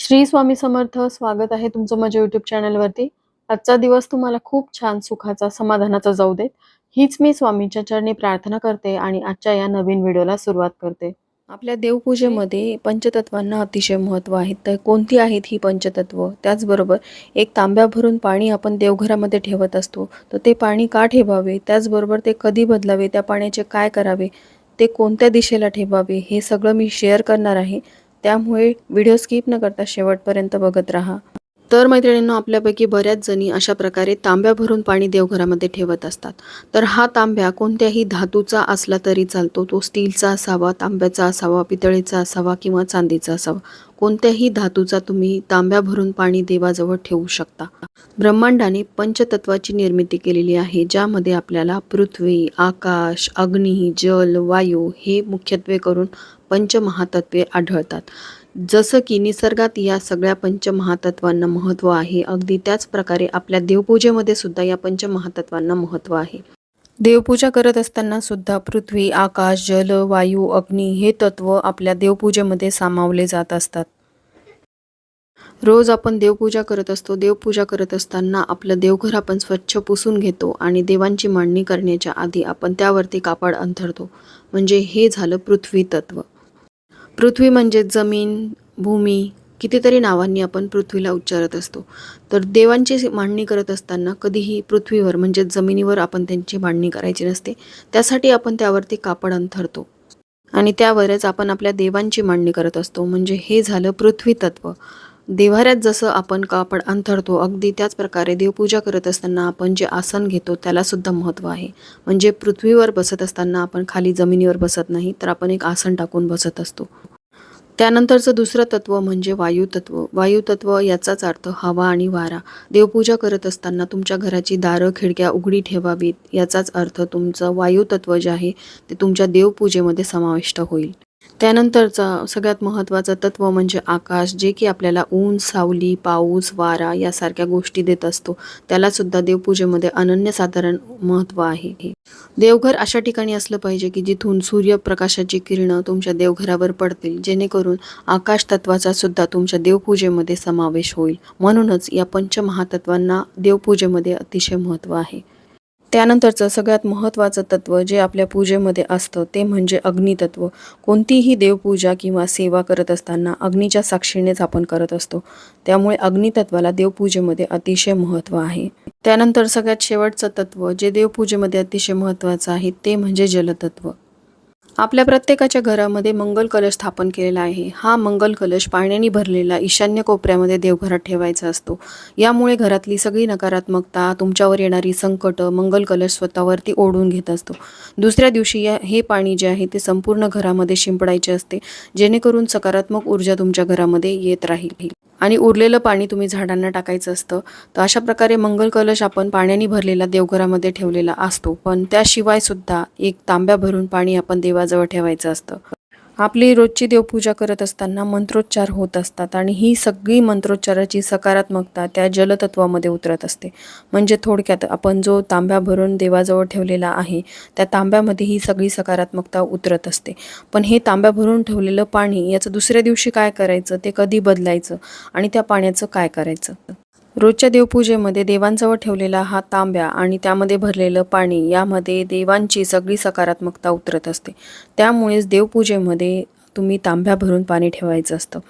श्री स्वामी समर्थ स्वागत आहे तुमचं माझ्या युट्यूब चॅनलवरती आजचा दिवस तुम्हाला खूप छान सुखाचा समाधानाचा जाऊ देत. हीच मी स्वामींच्या चरणी प्रार्थना करते आणि आजच्या या नवीन व्हिडिओला सुरुवात करते. आपल्या देवपूजेमध्ये पंचतत्वांना अतिशय महत्त्व आहे. तर कोणती आहेत ही पंचतत्व? त्याचबरोबर एक तांब्या भरून पाणी आपण देवघरामध्ये ठेवत असतो. तर ते पाणी का ठेवावे? त्याचबरोबर ते कधी बदलावे? त्या पाण्याचे काय करावे? ते कोणत्या दिशेला ठेवावे? हे सगळं मी शेअर करणार आहे. त्यामुळे व्हिडिओ स्किप न करता शेवटपर्यंत बघत राहा. तर मैत्रिणींनो आपल्यापैकी बऱ्याच जणी अशा प्रकारे तांब्या भरून पाणी देवघरामध्ये ठेवत असतात. तर हा तांब्या कोणत्याही धातूचा असला तरी चालतो. तो स्टीलचा असावा तांब्याचा असावा पितळेचा असावा किंवा चांदीचा असावा. कोणत्याही धातूचा तुम्ही तांब्या भरून पाणी देवाजवळ ठेवू शकता. ब्रह्मांडाने पंचतत्वाची निर्मिती केलेली आहे ज्यामध्ये आपल्याला पृथ्वी आकाश अग्नी जल वायू हे मुख्यत्वे करून पंचमहातत्वे आढळतात. जसं की निसर्गात या सगळ्या पंचमहातत्वांना महत्त्व आहे अगदी त्याच प्रकारे आपल्या देवपूजेमध्ये सुद्धा या पंचमहातत्वांना महत्त्व आहे. देवपूजा करत असताना सुद्धा पृथ्वी आकाश जल वायू अग्नी हे तत्व आपल्या देवपूजेमध्ये सामावले जात असतात. रोज आपण देवपूजा करत असतो देवपूजा करत असताना आपलं देवघर आपण स्वच्छ पुसून घेतो आणि देवांची मांडणी करण्याच्या आधी आपण त्यावरती कापड अंथरतो. म्हणजे हे झालं पृथ्वी तत्व. पृथ्वी म्हणजे जमीन भूमी कितीतरी नावांनी आपण पृथ्वीला उच्चारत असतो. तर देवांची मांडणी करत असताना कधीही पृथ्वीवर म्हणजे जमिनीवर आपण त्यांची मांडणी करायची नसते. त्यासाठी आपण त्यावरती कापड अंथरतो. आणि त्यावरच आपण आपल्या देवांची मांडणी करत असतो. म्हणजे हे झालं पृथ्वी तत्व. देवाऱ्यात जसं आपण कापड अंथरतो अगदी त्याच प्रकारे देवपूजा करत असताना आपण जे आसन घेतो त्यालासुद्धा महत्त्व आहे. म्हणजे पृथ्वीवर बसत असताना आपण खाली जमिनीवर बसत नाही तर आपण एक आसन टाकून बसत असतो. त्यानंतरचं दुसरं तत्व म्हणजे वायुतत्व. वायुतत्व याचाच अर्थ हवा आणि वारा. देवपूजा करत असताना तुमच्या घराची दारं खिडक्या उघडी ठेवावीत. याचाच अर्थ तुमचं वायुतत्व जे आहे ते तुमच्या देवपूजेमध्ये समाविष्ट होईल. त्यानंतरचा सगळ्यात महत्त्वाचं तत्व म्हणजे आकाश जे की आपल्याला ऊन सावली पाऊस वारा यासारख्या गोष्टी देत असतो. त्यालासुद्धा देवपूजेमध्ये अनन्यसाधारण महत्त्व आहे देवघर अशा ठिकाणी असलं पाहिजे की जिथून सूर्यप्रकाशाची किरणं तुमच्या देवघरावर पडतील. जेणेकरून आकाश तत्वाचा सुद्धा तुमच्या देवपूजेमध्ये समावेश होईल. म्हणूनच या पंचमहातत्वांना देवपूजेमध्ये अतिशय महत्त्व आहे. त्यानंतरचं सगळ्यात महत्त्वाचं तत्व जे आपल्या पूजेमध्ये असतं ते म्हणजे अग्नितत्व. कोणतीही देवपूजा किंवा सेवा करत असताना अग्नीच्या साक्षीनेच आपण करत असतो. त्यामुळे अग्नितत्वाला देवपूजेमध्ये अतिशय महत्त्व आहे. त्यानंतर सगळ्यात शेवटचं तत्व जे देवपूजेमध्ये अतिशय महत्त्वाचं आहे ते म्हणजे जलतत्व. आपल्या प्रत्येकाच्या घरामध्ये मंगल कलश स्थापन केलेला आहे. हा मंगल कलश पाण्याने भरलेला ईशान्य कोपऱ्यामध्ये देवघरात ठेवायचा असतो. यामुळे घरातली सगळी नकारात्मकता तुमच्यावर येणारी संकट मंगल कलश स्वतःवरती ओढून घेत असतो. दुसऱ्या दिवशी या हे पाणी जे आहे ते संपूर्ण घरामध्ये शिंपडायचे असते. जेणेकरून सकारात्मक ऊर्जा तुमच्या घरामध्ये येत राहील. आणि उरलेलं पाणी तुम्ही झाडांना टाकायचं असतं. तर अशा प्रकारे मंगल कलश आपण पाण्याने भरलेला देवघरामध्ये ठेवलेला असतो. पण त्याशिवाय सुद्धा एक तांब्या भरून पाणी आपण देवा देवाजवळ ठेवायचं असतं. आपली रोजची देवपूजा करत असताना मंत्रोच्चार होत असतात आणि ही सगळी मंत्रोच्चाराची सकारात्मकता त्या जलतत्वामध्ये उतरत असते. म्हणजे थोडक्यात आपण जो तांब्या भरून देवाजवळ ठेवलेला आहे त्या तांब्यामध्ये ही सगळी सकारात्मकता उतरत असते. पण हे तांब्या भरून ठेवलेलं पाणी याचं दुसऱ्या दिवशी काय करायचं? ते कधी बदलायचं? आणि त्या पाण्याचं काय करायचं? रोजच्या देवपूजेमध्ये देवांजवळ ठेवलेला हा तांब्या आणि त्यामध्ये भरलेलं पाणी यामध्ये देवांची सगळी सकारात्मकता उतरत असते. त्यामुळेच देवपूजेमध्ये तुम्ही तांब्या भरून पाणी ठेवायचं असतं.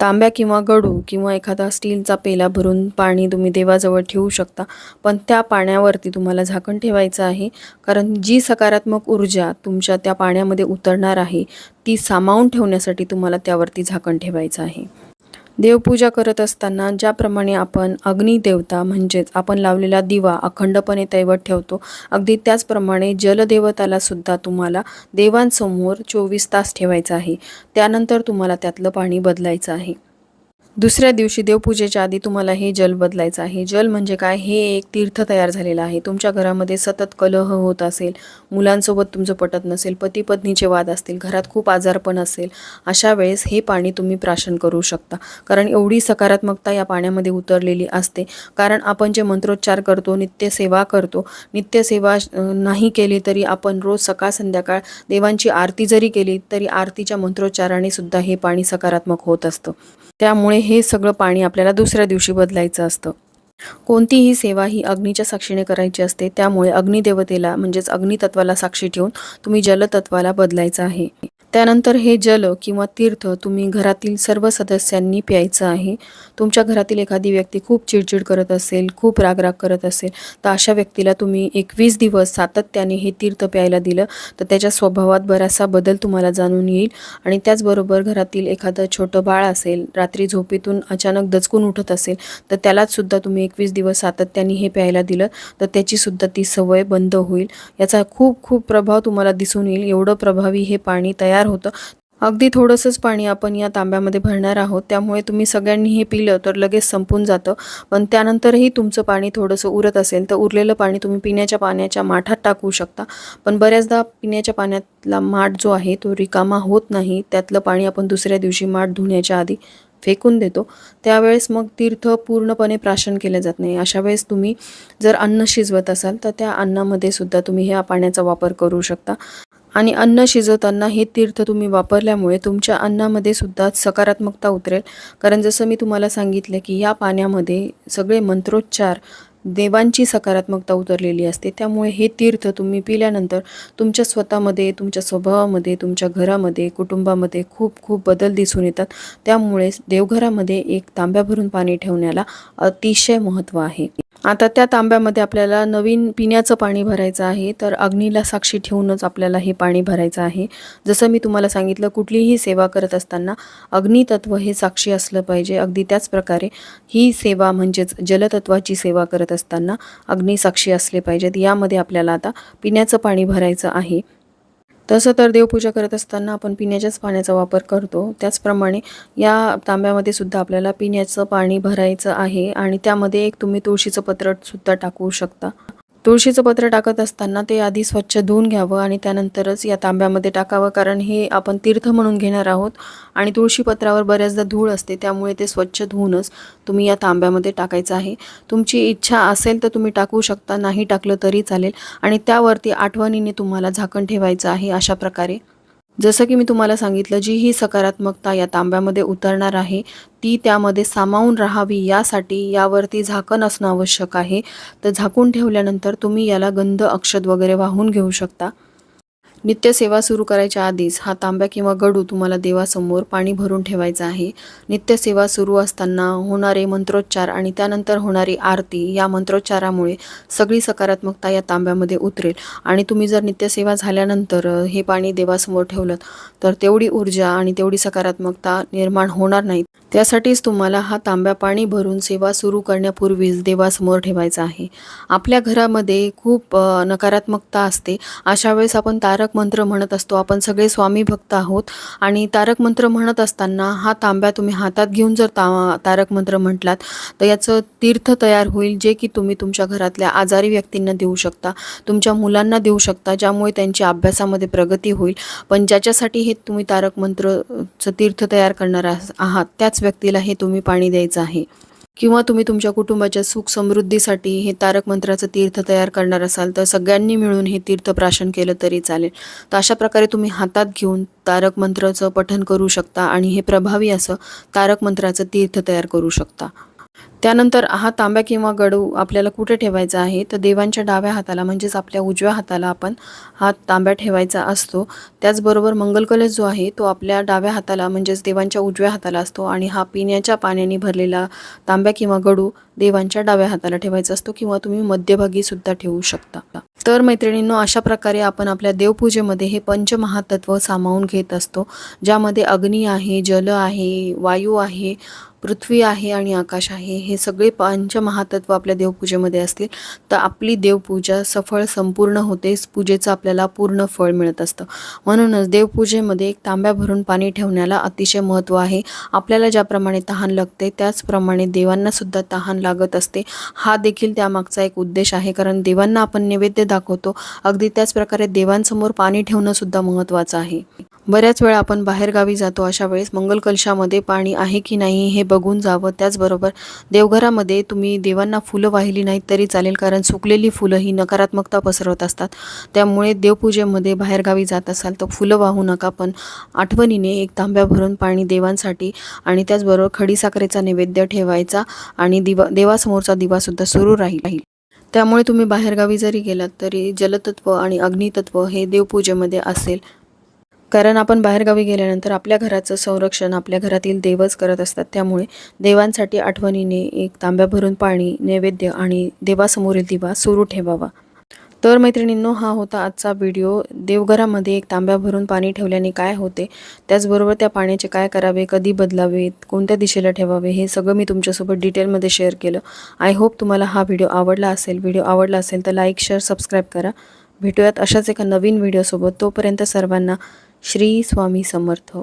तांब्या किंवा गडू किंवा एखादा स्टीलचा पेला भरून पाणी तुम्ही देवाजवळ ठेवू शकता पण त्या पाण्यावरती तुम्हाला झाकण ठेवायचं आहे कारण जी सकारात्मक ऊर्जा तुमच्या त्या पाण्यामध्ये उतरणार आहे ती सामावून ठेवण्यासाठी तुम्हाला त्यावरती झाकण ठेवायचं आहे. देवपूजा करत असताना ज्याप्रमाणे आपण अग्निदेवता म्हणजेच आपण लावलेला दिवा अखंडपणे तैवत ठेवतो. अगदी त्याचप्रमाणे जलदेवताला सुद्धा तुम्हाला देवांसमोर चोवीस तास ठेवायचं आहे. त्यानंतर तुम्हाला त्यातलं पाणी बदलायचं आहे. दुसऱ्या दिवशी देवपूजेच्या आधी तुम्हाला हे जल बदलायचं आहे. जल म्हणजे काय? हे एक तीर्थ तयार झालेलं आहे. तुमच्या घरामध्ये सतत कलह होत असेल मुलांसोबत तुमचं पटत नसेल पती पत्नीचे वाद असतील घरात खूप आजारपण असेल अशा वेळेस हे पाणी तुम्ही प्राशन करू शकता. कारण एवढी सकारात्मकता या पाण्यामध्ये उतरलेली असते. कारण आपण जे मंत्रोच्चार करतो नित्यसेवा करतो नित्यसेवा नाही केली तरी आपण रोज सकाळ संध्याकाळ देवांची आरती जरी केली तरी आरतीच्या मंत्रोच्चाराने सुद्धा हे पाणी सकारात्मक होत असतं. त्यामुळे हे सगळं पाणी आपल्याला दुसऱ्या दिवशी बदलायचं असतं. कोणतीही सेवा ही अग्नीच्या साक्षीने करायची असते त्यामुळे अग्निदेवतेला म्हणजेच अग्नितत्वाला साक्षी ठेवून तुम्ही जलतत्वाला बदलायचं आहे. त्यानंतर हे जल किंवा तीर्थ तुम्ही घरातील सर्व सदस्यांनी प्यायचं आहे. तुमच्या घरातील एखादी व्यक्ती खूप चिडचिड करत असेल खूप रागराग करत असेल तर अशा व्यक्तीला तुम्ही एकवीस दिवस सातत्याने हे तीर्थ प्यायला दिलं तर त्याच्या स्वभावात बराचसा बदल तुम्हाला जाणून येईल. आणि त्याचबरोबर घरातील एखादं छोटं बाळ असेल रात्री झोपेतून अचानक दचकून उठत असेल तर त्यालाचसुद्धा तुम्ही एकवीस दिवस सातत्याने हे प्यायला दिलं तर त्याचीसुद्धा ती सवय बंद होईल. याचा खूप खूप प्रभाव तुम्हाला दिसून येईल. एवढं प्रभावी हे पाणी तयार तयार होतं. अगदी थोडंसंच पाणी आपण या तांब्यामध्ये भरणार आहोत. त्यामुळे तुम्ही सगळ्यांनी हे पिलं तर लगेच संपून जातं. पण त्यानंतरही तुमचं पाणी थोडंसं उरत असेल तर उरलेलं पाणी तुम्ही पिण्याच्या पाण्याच्या माठात टाकू शकता. पण बऱ्याचदा पिण्याच्या पाण्यातला माठ जो आहे तो रिकामा होत नाही. त्यातलं पाणी आपण दुसऱ्या दिवशी माठ धुण्याच्या आधी फेकून देतो. त्यावेळेस मग तीर्थ पूर्णपणे प्राशन केलं जात नाही. अशा वेळेस तुम्ही जर अन्न शिजवत असाल तर त्या अन्नामध्ये सुद्धा तुम्ही ह्या पाण्याचा वापर करू शकता. आणि अन्न शिजवताना हे तीर्थ तुम्ही वापरल्यामुळे तुमच्या अन्नामध्ये सुद्धा सकारात्मकता उतरेल. कारण जसं मी तुम्हाला सांगितलं की या पाण्यामध्ये सगळे मंत्रोच्चार देवांची सकारात्मकता उतरलेली असते. त्यामुळे हे तीर्थ तुम्ही पिल्यानंतर तुमच्या स्वतःमध्ये तुमच्या स्वभावामध्ये तुमच्या घरामध्ये कुटुंबामध्ये खूप खूप बदल दिसून येतात. त्यामुळे देवघरामध्ये एक तांब्या भरून पाणी ठेवण्याला अतिशय महत्त्व आहे. आता त्या तांब्यामध्ये आपल्याला नवीन पिण्याचं पाणी भरायचं आहे तर अग्नीला साक्षी ठेवूनच आपल्याला हे पाणी भरायचं आहे. जसं मी तुम्हाला सांगितलं कुठलीही सेवा करत असताना अग्नितत्व हे साक्षी असलं पाहिजे. अगदी त्याच प्रकारे ही सेवा म्हणजेच जलतत्वाची सेवा करत असताना अग्निसाक्षी असले पाहिजेत. यामध्ये आपल्याला आता पिण्याचं पाणी भरायचं आहे. तसं तर देवपूजा करत असताना आपण पिण्याच्याच पाण्याचा वापर करतो. त्याचप्रमाणे या तांब्यामध्ये सुद्धा आपल्याला पिण्याचं पाणी भरायचं आहे आणि त्यामध्ये एक तुम्ही तुळशीचं पत्र सुद्धा टाकू शकता. तुळशीचं पत्र टाकत असताना ते आधी स्वच्छ धुवून घ्यावं आणि त्यानंतरच या तांब्यामध्ये टाकावं कारण हे आपण तीर्थ म्हणून घेणार आहोत. आणि तुळशी पत्रावर बऱ्याचदा धूळ असते त्यामुळे ते स्वच्छ धुवूनच तुम्ही या तांब्यामध्ये टाकायचं आहे. तुमची इच्छा असेल तर तुम्ही टाकू शकता नाही टाकलं तरी चालेल. आणि त्यावरती आठवणीने तुम्हाला झाकण ठेवायचं आहे अशा प्रकारे. जसं की मी तुम्हाला सांगितलं जी ही सकारात्मकता या तांब्यामध्ये उतरणार आहे ती त्यामध्ये सामावून राहावी यासाठी यावरती झाकण असणं आवश्यक आहे. तर झाकून ठेवल्यानंतर तुम्ही याला गंध अक्षत वगैरे वाहून घेऊ शकता. नित्यसेवा सुरू करायच्या आधीच हा तांब्या किंवा गडू तुम्हाला देवासमोर पाणी भरून ठेवायचा आहे. नित्यसेवा सुरू असताना होणारे मंत्रोच्चार आणि त्यानंतर होणारी आरती या मंत्रोच्चारामुळे सगळी सकारात्मकता या तांब्यामध्ये उतरेल. आणि तुम्ही जर नित्यसेवा झाल्यानंतर हे पाणी देवासमोर ठेवलं तर तेवढी ऊर्जा आणि तेवढी सकारात्मकता निर्माण होणार नाही. त्यासाठीच तुम्हाला हा तांब्या पाणी भरून सेवा सुरू करण्यापूर्वीच देवासमोर ठेवायचा आहे. आपल्या घरामध्ये खूप नकारात्मकता असते. अशा वेळेस आपण तारक मंत्र म्हणत असतो. आपण सगळे स्वामी भक्त आहोत आणि तारक मंत्र म्हणत असताना हा तांब्या तुम्ही हातात घेऊन जर ता तारक मंत्र म्हटलात तर याचं तीर्थ तयार होईल जे की तुम्ही तुमच्या घरातल्या आजारी व्यक्तींना देऊ शकता तुमच्या मुलांना देऊ शकता ज्यामुळे त्यांची अभ्यासामध्ये प्रगती होईल. पण ज्याच्यासाठी हे तुम्ही तारक मंत्रचं तीर्थ तयार करणार आहात त्याच व्यक्तीला हे तुम्ही पाणी द्यायचं आहे. किंवा तुम्ही तुमच्या कुटुंबाच्या सुख समृद्धीसाठी हे तारक मंत्राचं तीर्थ तयार करणार असाल तर सगळ्यांनी मिळून हे तीर्थ प्राशन केलं तरी चालेल. तर अशा प्रकारे तुम्ही हातात घेऊन तारक मंत्राचं पठन करू शकता आणि हे प्रभावी असं तारक मंत्राचं तीर्थ तयार करू शकता. त्यानंतर हा तांब्या किंवा गडू आपल्याला कुठे ठेवायचा आहे? तर देवांच्या डाव्या हाताला म्हणजेच आपल्या उजव्या हाताला आपण हा तांब्या ठेवायचा असतो. त्याचबरोबर मंगलकलश जो आहे तो आपल्या डाव्या हाताला म्हणजेच देवांच्या उजव्या हाताला असतो आणि हा पिण्याच्या पाण्याने भरलेला तांब्या किंवा गडू देवांच्या डाव्या हाताला ठेवायचा असतो किंवा तुम्ही मध्यभागी सुद्धा ठेवू शकता. तर मैत्रिणींनो अशा प्रकारे आपण आपल्या देवपूजेमध्ये हे पंचमहातत्व सामावून घेत असतो ज्यामध्ये अग्नी आहे जल आहे वायू आहे पृथ्वी आहे आणि आकाश आहे हे सगळे पंचमहातत्व आपल्या देवपूजेमध्ये असतील. तर आपली देवपूजा सफळ संपूर्ण होते पूजेचं आपल्याला पूर्ण फळ मिळत असतं. म्हणूनच देवपूजेमध्ये एक तांब्या भरून पाणी ठेवण्याला अतिशय महत्त्व आहे. आपल्याला ज्याप्रमाणे तहान लागते त्याचप्रमाणे देवांनासुद्धा तहान लागत असते. हा देखील त्यामागचा एक उद्देश आहे कारण देवांना आपण नैवेद्य दाखवतो. अगदी त्याच प्रकारे देवांसमोर पाणी ठेवणंसुद्धा महत्त्वाचं आहे. बऱ्याच वेळा आपण बाहेरगावी जातो अशा वेळेस मंगलकलशामध्ये पाणी आहे की नाही हे बघून जावं. त्याचबरोबर देवघरामध्ये तुम्ही देवांना फुलं वाहिली नाहीत तरी चालेल कारण सुकलेली फुलं ही नकारात्मकता पसरवत असतात. त्यामुळे देवपूजेमध्ये बाहेरगावी जात असाल तर फुलं वाहू नका पण आठवणीने एक तांब्या भरून पाणी देवांसाठी आणि त्याचबरोबर खडीसाखरेचा नैवेद्य ठेवायचा आणि दिवा देवासमोरचा दिवासुद्धा सुरू राहील. राहील त्यामुळे तुम्ही बाहेरगावी जरी गेलात तरी जलतत्व आणि अग्नितत्व हे देवपूजेमध्ये असेल. कारण आपण बाहेरगावी गेल्यानंतर आपल्या घराचं संरक्षण आपल्या घरातील देवच करत असतात. त्यामुळे देवांसाठी आठवणीने एक तांब्या भरून पाणी नैवेद्य आणि देवासमोरील दिवा सुरू ठेवावा. तर मैत्रिणींनो हा होता आजचा व्हिडिओ. देवघरामध्ये एक तांब्या भरून पाणी ठेवल्याने काय होते? त्याचबरोबर त्या पाण्याचे काय करावे? कधी बदलावेत? कोणत्या दिशेला ठेवावे? हे सगळं मी तुमच्यासोबत डिटेलमध्ये शेअर केलं. आय होप तुम्हाला हा व्हिडिओ आवडला असेल. व्हिडिओ आवडला असेल तर लाईक शेअर सबस्क्राईब करा. भेटूयात अशाच एका नवीन व्हिडिओसोबत. तोपर्यंत सर्वांना श्री स्वामी समर्थ.